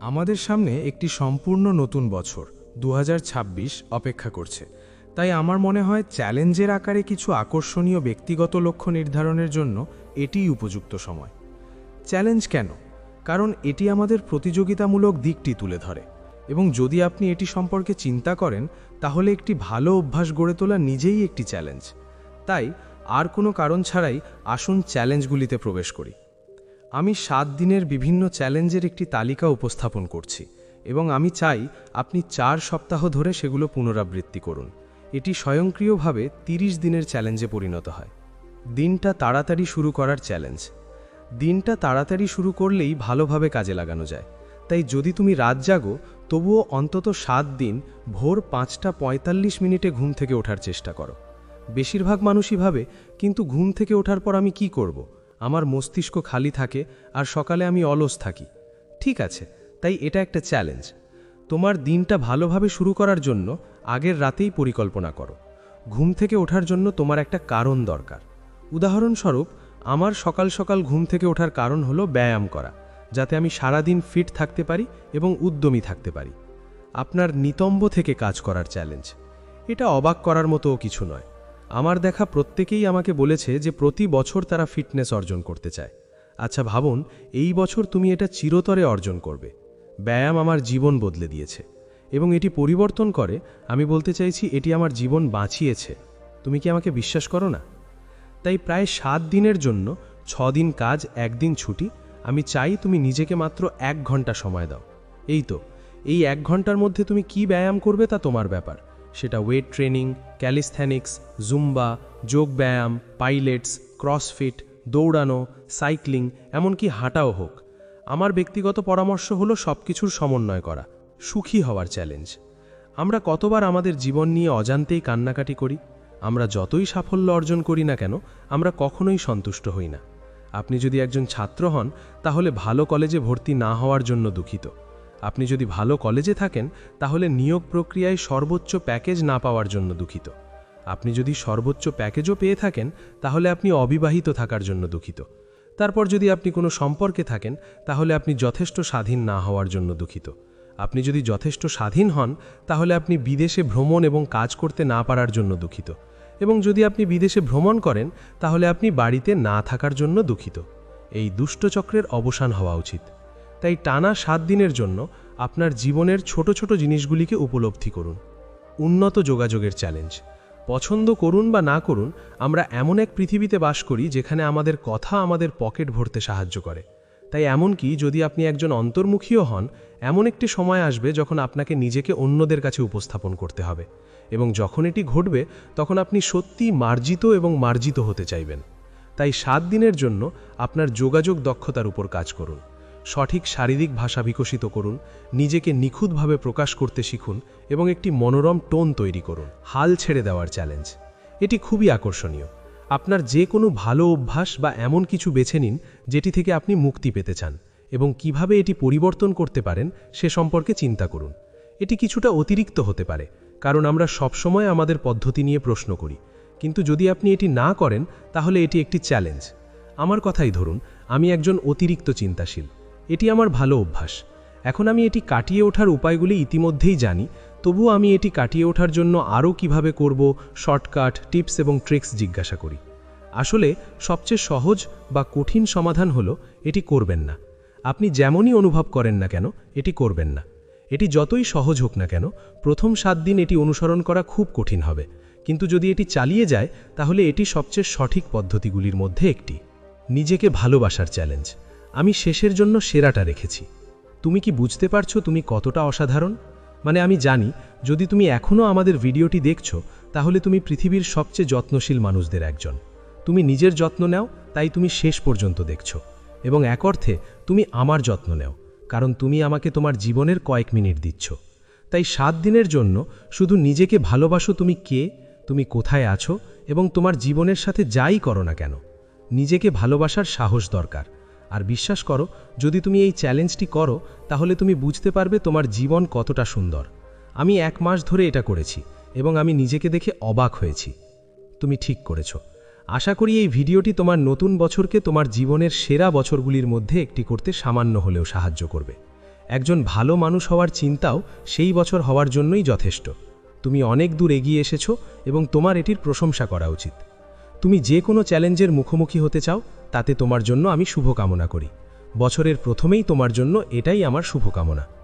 আমাদের সামনে একটি সম্পূর্ণ নতুন বছর দু হাজার ছাব্বিশ, অপেক্ষা করছে। তাই আমার মনে হয় চ্যালেঞ্জের আকারে কিছু আকর্ষণীয় ব্যক্তিগত লক্ষ্য নির্ধারণের জন্য এটিই উপযুক্ত সময়। চ্যালেঞ্জ কেন? কারণ এটি আমাদের প্রতিযোগিতামূলক দিকটি তুলে ধরে। এবং যদি আপনি এটি সম্পর্কে চিন্তা করেন, তাহলে একটি ভালো অভ্যাস গড়ে তোলা নিজেই একটি চ্যালেঞ্জ। তাই আর কোনো কারণ ছাড়াই আসুন চ্যালেঞ্জগুলিতে প্রবেশ করি। আমি সাত দিনের বিভিন্ন চ্যালেঞ্জের একটি তালিকা উপস্থাপন করছি এবং আমি চাই আপনি চার সপ্তাহ ধরে সেগুলো পুনরাবৃত্তি করুন। এটি স্বয়ংক্রিয়ভাবে ৩০ দিনের চ্যালেঞ্জে পরিণত হয়। দিনটা তাড়াতাড়ি শুরু করার চ্যালেঞ্জ। দিনটা তাড়াতাড়ি শুরু করলেই ভালোভাবে কাজে লাগানো যায়। তাই যদি তুমি রাত জাগো, তবুও অন্তত সাত দিন ভোর পাঁচটা পঁয়তাল্লিশ মিনিটে ঘুম থেকে ওঠার চেষ্টা করো। বেশিরভাগ মানুষই ভাবে, কিন্তু ঘুম থেকে ওঠার পর আমি কি করব। আমার মস্তিষ্ক খালি থাকে আর সকালে আমি অলস থাকি। ঠিক আছে, তাই এটা একটা চ্যালেঞ্জ। তোমার দিনটা ভালোভাবে শুরু করার জন্য আগের রাতেই পরিকল্পনা করো। ঘুম থেকে ওঠার জন্য তোমার একটা কারণ দরকার। উদাহরণস্বরূপ, আমার সকাল সকাল ঘুম থেকে ওঠার কারণ হলো ব্যায়াম করা, যাতে আমি সারাদিন ফিট থাকতে পারি এবং উদ্যমী থাকতে পারি। আপনার নিতম্ব থেকে কাজ করার চ্যালেঞ্জ। এটা অবাক করার মতোও কিছু নয়। আমার দেখা প্রত্যেকেই আমাকে বলেছে যে প্রতি বছর তারা ফিটনেস অর্জন করতে চায়। আচ্ছা ভাবুন, এই বছর তুমি এটা চিরতরে অর্জন করবে। ব্যায়াম আমার জীবন বদলে দিয়েছে। এবং এটি পরিবর্তন করে, আমি বলতে চাইছি এটি আমার জীবন বাঁচিয়েছে। তুমি কি আমাকে বিশ্বাস করো না? তাই প্রায় সাত দিনের জন্য ছ দিন কাজ একদিন ছুটি, আমি চাই তুমি নিজেকে মাত্র এক ঘণ্টা সময় দাও। এই তো, এই এক ঘণ্টার মধ্যে তুমি কি ব্যায়াম করবে তা তোমার ব্যাপার। সেটা ওয়েট ট্রেনিং ক্যালিস্থ্যানিক্স জুম্বা যোগ ব্যায়াম পাইলেটস ক্রসফিট দৌড়ানো সাইক্লিং এমনকি হাঁটাও হোক। আমার ব্যক্তিগত পরামর্শ হলো সব কিছুর সমন্বয় করা, সুখী হওয়ার চ্যালেঞ্জ আমরা কতবার আমাদের জীবন নিয়ে অজান্তেই কান্নাকাটি করি? আমরা যতই সাফল্য অর্জন করি না কেন, আমরা কখনোই সন্তুষ্ট হই না। আপনি যদি একজন ছাত্র হন, তাহলে ভালো কলেজে ভর্তি না হওয়ার জন্য দুঃখিত। আপনি যদি ভালো কলেজে থাকেন, তাহলে নিয়োগ প্রক্রিয়ায় সর্বোচ্চ প্যাকেজ না পাওয়ার জন্য দুঃখিত। আপনি যদি সর্বোচ্চ প্যাকেজও পেয়ে থাকেন, তাহলে আপনি অবিবাহিত থাকার জন্য দুঃখিত। তারপর যদি আপনি কোনো সম্পর্কে থাকেন, তাহলে আপনি যথেষ্ট স্বাধীন না হওয়ার জন্য দুঃখিত। আপনি যদি যথেষ্ট স্বাধীন হন, তাহলে আপনি বিদেশে ভ্রমণ এবং কাজ করতে না পারার জন্য দুঃখিত। এবং যদি আপনি বিদেশে ভ্রমণ করেন, তাহলে আপনি বাড়িতে না থাকার জন্য দুঃখিত। এই দুষ্টচক্রের অবসান হওয়া উচিত। তাই টানা সাত দিনের জন্য আপনার জীবনের ছোট ছোট জিনিসগুলিকে উপলব্ধি করুন। উন্নত যোগাযোগের চ্যালেঞ্জ। পছন্দ করুন বা না করুন, আমরা এমন এক পৃথিবীতে বাস করি যেখানে আমাদের কথা আমাদের পকেট ভরতে সাহায্য করে। তাই এমনকি যদি আপনি একজন অন্তর্মুখীও হন, এমন একটি সময় আসবে যখন আপনাকে নিজেকে অন্যদের কাছে উপস্থাপন করতে হবে এবং যখন এটি ঘটবে, তখন আপনি সত্যিই মার্জিত এবং মার্জিত হতে চাইবেন। তাই সাত দিনের জন্য আপনার যোগাযোগ দক্ষতার উপর কাজ করুন। সঠিক শারীরিক ভাষা বিকশিত করুন, নিজেকে নিখুঁতভাবে প্রকাশ করতে শিখুন এবং একটি মনোরম টোন তৈরি করুন। হাল ছেড়ে দেওয়ার চ্যালেঞ্জ। এটি খুবই আকর্ষণীয়। আপনার যে কোনো ভালো অভ্যাস বা এমন কিছু বেছে নিন যেটি থেকে আপনি মুক্তি পেতে চান এবং কীভাবে এটি পরিবর্তন করতে পারেন সে সম্পর্কে চিন্তা করুন। এটি কিছুটা অতিরিক্ত হতে পারে, কারণ আমরা সবসময় আমাদের পদ্ধতি নিয়ে প্রশ্ন করি। কিন্তু যদি আপনি এটি না করেন, তাহলে এটি একটি চ্যালেঞ্জ। আমার কথাই ধরুন, আমি একজন অতিরিক্ত চিন্তাশীল। এটি আমার ভালো অভ্যাস। এখন আমি এটি কাটিয়ে ওঠার উপায়গুলি ইতিমধ্যেই জানি, তবুও আমি এটি কাটিয়ে ওঠার জন্য আরও কীভাবে করব, শর্টকাট, টিপস এবং ট্রিক্স জিজ্ঞাসা করি। আসলে, সবচেয়ে সহজ বা কঠিন সমাধান হলো, এটি করবেন না। আপনি যেমনই অনুভব করেন না কেন, এটি করবেন না। এটি যতই সহজ হোক না কেন, প্রথম সাত দিন এটি অনুসরণ করা খুব কঠিন হবে। কিন্তু যদি এটি চালিয়ে যায়, তাহলে এটি সবচেয়ে সঠিক পদ্ধতিগুলির মধ্যে একটি। নিজেকে ভালোবাসার চ্যালেঞ্জ। আমি শেষের জন্য সেরাটা রেখেছি। তুমি কি বুঝতে পারছ তুমি কতটা অসাধারণ? মানে আমি জানি, যদি তুমি এখনও আমাদের ভিডিওটি দেখছ, তাহলে তুমি পৃথিবীর সবচেয়ে যত্নশীল মানুষদের একজন। তুমি নিজের যত্ন নাও, তাই তুমি শেষ পর্যন্ত দেখছ। এবং এক অর্থে, তুমি আমার যত্ন নেও, কারণ তুমি আমাকে তোমার জীবনের কয়েক মিনিট দিচ্ছ। তাই সাত দিনের জন্য শুধু নিজেকে ভালোবাসো তুমি কে, তুমি কোথায় আছো, এবং তোমার জীবনের সাথে যাই করো না কেন। নিজেকে ভালোবাসার সাহস দরকার। আর বিশ্বাস করো, যদি তুমি এই চ্যালেঞ্জটি করো, তাহলে তুমি বুঝতে পারবে তোমার জীবন কতটা সুন্দর। আমি এক মাস ধরে এটা করেছি এবং আমি নিজেকে দেখে অবাক হয়েছি। তুমি ঠিক করেছ। আশা করি এই ভিডিওটি তোমার নতুন বছরকে তোমার জীবনের সেরা বছরগুলির মধ্যে একটি করতে সামান্য হলেও সাহায্য করবে। একজন ভালো মানুষ হওয়ার চিন্তাও সেই বছর হওয়ার জন্যই যথেষ্ট। তুমি অনেক দূর এগিয়ে এসেছ এবং তোমার এটির প্রশংসা করা উচিত। তুমি যে কোনো চ্যালেঞ্জের মুখোমুখি হতে চাও, তাতে তোমার জন্য আমি শুভকামনা করি। বছরের প্রথমেই তোমার জন্য এটাই আমার শুভকামনা।